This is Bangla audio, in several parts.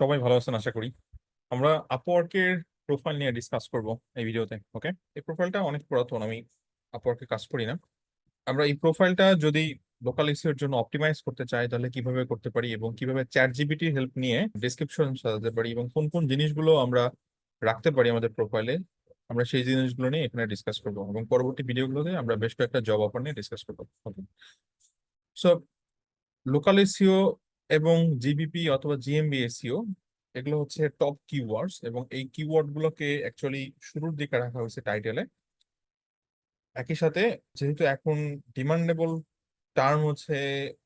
সবাই ভালো আছেন, আশা করি। আমরা আপওয়ার্কের প্রোফাইল নিয়ে ডিসকাস করব এই ভিডিওতে ওকে এই প্রোফাইলটা অনেক পুরাতন, আমি আপওয়ার্কে কাজ করি না। আমরা এই প্রোফাইলটা যদি লোকাল ইস্যুর জন্য অপটিমাইজ করতে চাই, তাহলে কীভাবে করতে পারি এবং কীভাবে চ্যাট জিবিটির হেল্প নিয়ে ডিসক্রিপশন সাজাতে পারি এবং কোন কোন জিনিসগুলো আমরা রাখতে পারি আমাদের প্রোফাইলে আমরা সেই জিনিসগুলো নিয়ে এখানে ডিসকাস করব এবং পরবর্তী ভিডিওগুলোতে আমরা বেশ কয়েকটা জব অফার নিয়ে ডিসকাস করব ওকে সো লোকাল এসিও এবং জিবিপি অথবা জিএমবি এসিও এগুলো হচ্ছে টপ কিওয়ার্ডস এবং এই কিওয়ার্ড গুলোকে অ্যাকচুয়ালি শুরুর দিকে রাখা হয়েছে টাইটেলে একই সাথে যেহেতু এখন ডিমান্ডেবল টার্ম হচ্ছে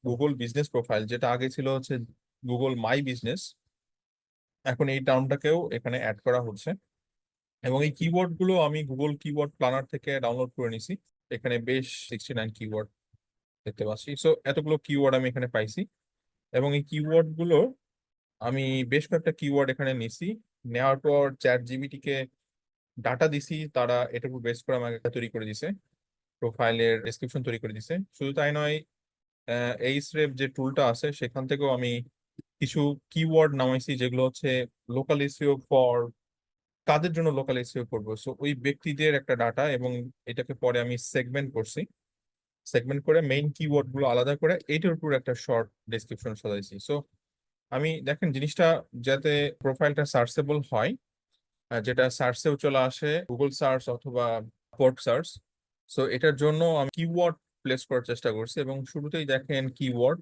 গুগল বিজনেস প্রোফাইল যেটা আগে ছিল হচ্ছে গুগল মাই বিজনেস এখন এই টার্মটাকেও এখানে অ্যাড করা হচ্ছে। এবং এই কিওয়ার্ডগুলো আমি গুগল কিওয়ার্ড প্ল্যানার থেকে ডাউনলোড করে নিছি। এখানে বেশ সিক্সটি নাইন কিওয়ার্ড দেখতে পাচ্ছি। সো এতগুলো কিওয়ার্ড আমি এখানে পাইছি। এবং এই কিওয়ার্ডগুলো আমি বেশ কয়েকটা কিওয়ার্ড এখানে নিছি। নেওয়ার পর চ্যাট জিবিটিকে ডাটা দিছি, তারা এটার উপর বেস করে আমাকে তৈরি করে দিছে প্রোফাইলের ডেসক্রিপশন তৈরি করে দিছে। শুধু তাই নয় এই স্রেপ যে টুলটা আছে, সেখান থেকেও আমি কিছু কিওয়ার্ড নামাইছি, যেগুলো হচ্ছে লোকাল এসিও ফর কাদের জন্য লোকাল এসিও করব? সো ওই ব্যক্তিদের একটা ডাটা এবং এটাকে পরে আমি সেগমেন্ট করছি। সেগমেন্ট করে মেইন কিওয়ার্ডগুলো আলাদা করে এটার উপর একটা শর্ট ডেসক্রিপশন সাজাইছি। সো আমি দেখেন জিনিসটা যাতে প্রোফাইলটা সার্চেবল হয় যেটা সার্চেও চলে আসে গুগল সার্চ অথবা পোর্ট সার্চ সো এটার জন্য আমি কিওয়ার্ড প্লেস করার চেষ্টা করছি এবং শুরুতেই দেখেন keyword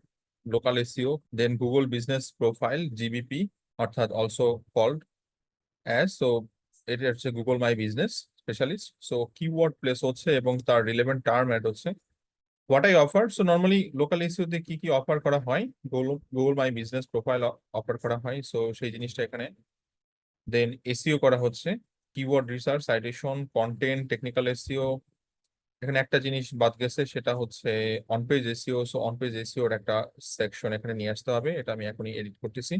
local SEO then Google business profile GBP অর্থাৎ অলসো কল্ড অ্যাজ সো এটা হচ্ছে Google my business specialist so keyword place হচ্ছে এবং তার রিলেভেন্ট টার্ম অ্যাড হচ্ছে। What I offer so normally local এসিওতে কি কি অফার করা হয়? Google Google my business profile offer করা হয়। সো সেই জিনিসটা এখানে। দেন এসিও করা হচ্ছে। Keyword research citation content technical SEO এখানে একটা জিনিস বাদ গেছে, সেটা হচ্ছে on page SEO so on page এসিওর একটা সেকশন এখানে নিয়ে আসতে হবে। এটা আমি এখনই এডিট করতেছি।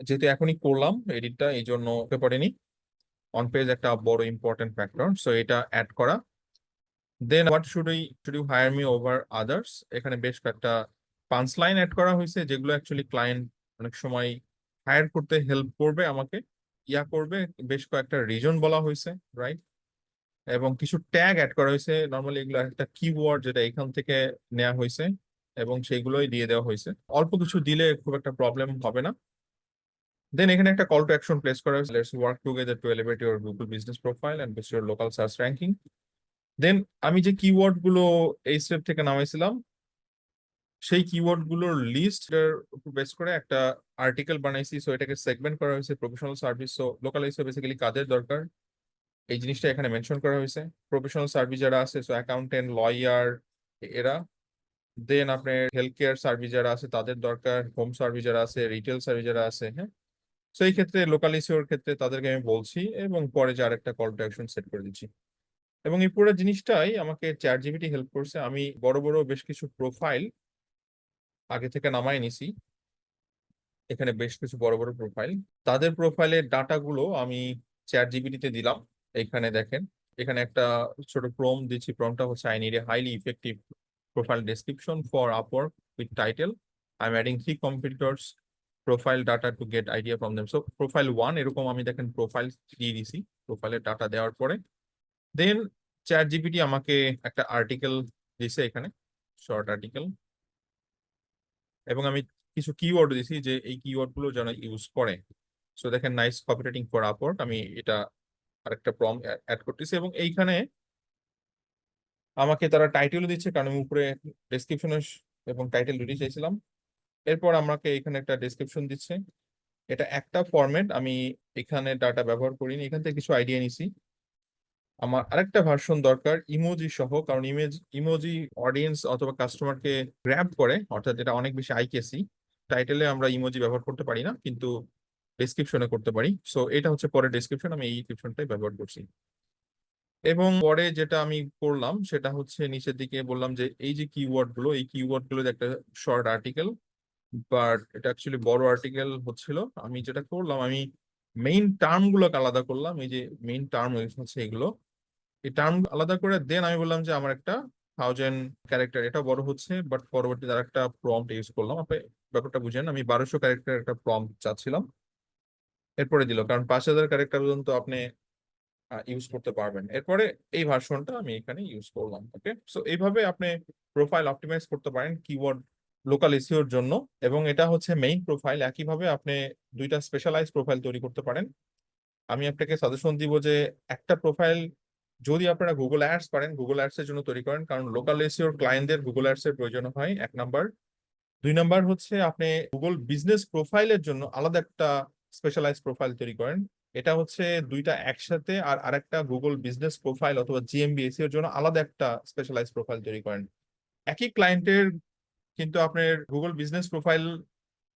যেহেতু এখনই করলাম এডিটটা এই জন্য হতে পারেনি। অন পেজ একটা বড় ইম্পর্টেন্ট ফ্যাক্টর সো এটা অ্যাড করা। Then what should you should you hire me over others এখানে বেশ কয়েকটা পাঁচ লাইন অ্যাড করা হয়েছে, যেগুলো অ্যাকচুয়ালি ক্লায়েন্ট অনেক সময় হায়ার করতে হেল্প করবে আমাকে, ইয়া করবে, বেশ কয়েকটা রিজন বলা হয়েছে রাইট এবং কিছু ট্যাগ অ্যাড করা হয়েছে নর্মালি এগুলো একটা কিওয়ার্ড যেটা এখান থেকে নেওয়া হয়েছে, এবং সেগুলোই দিয়ে দেওয়া হয়েছে। অল্প কিছু দিলে খুব একটা প্রবলেম হবে না। দেন এখানে একটা কল টু অ্যাকশন প্লেস করা হয়েছে let's work together to elevate your Google business profile and boost your local search ranking then আমি যে কিওয়ার্ডগুলো এই স্টেপ থেকে নামাইছিলাম, সেই কিওয়ার্ডগুলোর লিস্ট বেস করে একটা আর্টিকেল বানাইছি। সো এটাকে সেগমেন্ট করা হয়েছে প্রফেশনাল সার্ভিস সো লোকাল এসে বেসিক্যালি কাদের দরকার। এই জিনিসটা এখানে মেনশন করা হয়েছে। প্রফেশনাল সার্ভিস যারা আছে সো অ্যাকাউন্টেন্ট লয়ার এরা। দেন আপনার হেলথ কেয়ার সার্ভিস যারা আছে, তাদের দরকার। হোম সার্ভিস যারা আছে রিটেল সার্ভিস যারা আছে হ্যাঁ। সো এই ক্ষেত্রে লোকাল ইস্যুর ক্ষেত্রে তাদেরকে আমি বলছি এবং পরে যে আরেকটা কল টু অ্যাকশন সেট করে দিচ্ছি। এবং এই পুরো জিনিসটাই আমাকে চ্যাট জিপিটি হেল্প করছে। আমি বড় বড় বেশ কিছু প্রোফাইল আগে থেকে নামাই নিছি। এখানে বেশ কিছু বড় বড় প্রোফাইল তাদের প্রোফাইলের ডাটাগুলো আমি চ্যাট জিপিটিতে দিলাম। এখানে দেখেন, এখানে একটা ছোট প্রম দিচ্ছি। প্রমটা হচ্ছে I need a highly effective profile description for Upwork with title I am adding three competitors profile data to get idea from them so profile one এরকম আমি দেখেন প্রোফাইল দিয়ে দিছি। প্রোফাইলের ডাটা দেওয়ার পরে দেন চ্যাট জিপিটি আমাকে একটা আর্টিকেল দিছে এখানে শর্ট আর্টিকেল এবং আমি কিছু কিওয়ার্ড দিছি যে এই কিওয়ার্ডগুলো যেন ইউজ করে। সো দেখেন নাইস কপিরাইটিং ফর আপওয়ার্ক আমি এটা আরেকটা প্রম অ্যাড করতেছি এবং এইখানে আমাকে তারা টাইটেল দিচ্ছে, কারণ আমি উপরে ডেসক্রিপশনে এবং টাইটেল দুটি চাইছিলাম। এরপর আমাকে এখানে একটা ডেসক্রিপশন দিচ্ছে। এটা একটা ফরম্যাট আমি এখানে ডাটা ব্যবহার করিনি, এখান থেকে কিছু আইডিয়া নিছি। আমার আরেকটা ভার্সন দরকার ইমোজি সহ, কারণ ইমেজ ইমোজি অডিয়েন্স অথবা কাস্টমারকে গ্র্যাব করে, অর্থাৎ এটা অনেক বেশি আইকেসি টাইটেলে আমরা ইমোজি ব্যবহার করতে পারি না, কিন্তু ডেসক্রিপশনে করতে পারি। সো এটা হচ্ছে পরে ডেসক্রিপশন আমি এই ডেসক্রিপশনটাই ব্যবহার করছি। এবং পরে যেটা আমি করলাম, সেটা হচ্ছে নিচের দিকে বললাম যে, এই যে কিওয়ার্ডগুলো, এই কিওয়ার্ডগুলো একটা শর্ট আর্টিকেল বাট এটা অ্যাকচুয়ালি বড় আর্টিকেল হচ্ছিল। আমি যেটা করলাম, আমি মেইন টার্ম গুলোকে আলাদা করলাম, এই যে মেইন টার্ম হচ্ছে এগুলো। এই টার্ম আলাদা করে দেন আমি বললাম যে আমার একটা থাউজেন্ড ক্যারেক্টার এটা বড় হচ্ছে বাট পরবর্তী তার একটা প্রম্পট ইউজ করলাম। আপনি ব্যাপারটা বুঝেন, আমি বারোশো ক্যারেক্টার একটা প্রম্পট চাচ্ছিলাম, এরপরে দিল, কারণ পাঁচ হাজার ক্যারেক্টার পর্যন্ত আপনি ইউজ করতে পারবেন। এরপরে এই ভার্সনটা আমি এখানে ইউজ করলাম ওকে সো এইভাবে আপনি প্রোফাইল অপটিমাইজ করতে পারেন কিওয়ার্ড লোকাল এসিওর জন্য, এবং এটা হচ্ছে মেইন প্রোফাইল একইভাবে আপনি দুইটা স্পেশালাইজ প্রোফাইল তৈরি করতে পারেন। আমি আপনাকে সাজেশন দিব যে একটা প্রোফাইল যদি আপনারা গুগল অ্যাডস পারেন গুগল অ্যাডস এর জন্য তৈরি করেন। কারণ লোকাল এসিওর ক্লায়েন্টদের গুগল অ্যাডস এর প্রয়োজন হয়, এক নাম্বার দুই নাম্বার হচ্ছে আপনি গুগল বিজনেস প্রোফাইলের জন্য আলাদা একটা স্পেশালাইজ প্রোফাইল তৈরি করেন। এটা হচ্ছে দুইটা একসাথে আর আরেকটা গুগল বিজনেস প্রোফাইল অথবা জিএমবি এসিওর E জন্য আলাদা একটা স্পেশালাইজ প্রোফাইল তৈরি করেন। একই ক্লায়েন্টের কিন্তু আপনার গুগল বিজনেস প্রোফাইল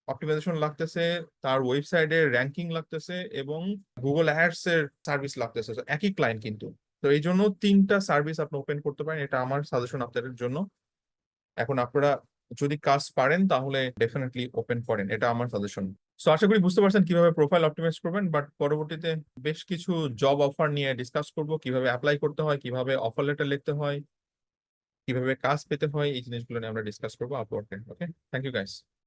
অপটিমাইজেশন লাগতেছে, তার ওয়েবসাইটের র্যাঙ্কিং লাগতেছে এবং গুগল অ্যাডস এর সার্ভিস লাগতেছে। একই ক্লায়েন্ট কিন্তু। তো এই জন্য তিনটা সার্ভিস আপনি ওপেন করতে পারেন, এটা আমার সাজেশন আপনাদের জন্য। এখন আপনারা যদি কাজ পারেন, তাহলে ডেফিনেটলি ওপেন করেন, এটা আমার সাজেশন সো আশা করি বুঝতে পারছেন কীভাবে প্রোফাইল অপটিমাইজ করবেন বাট পরবর্তীতে বেশ কিছু জব অফার নিয়ে ডিসকাস করব, কীভাবে অ্যাপ্লাই করতে হয়, কীভাবে অফার লেটার লিখতে হয়, কীভাবে কাজ পেতে হয়, এই জিনিসগুলো নিয়ে আমরা ডিসকাস করব আপওয়ার্কে ওকে থ্যাংক ইউ গাইস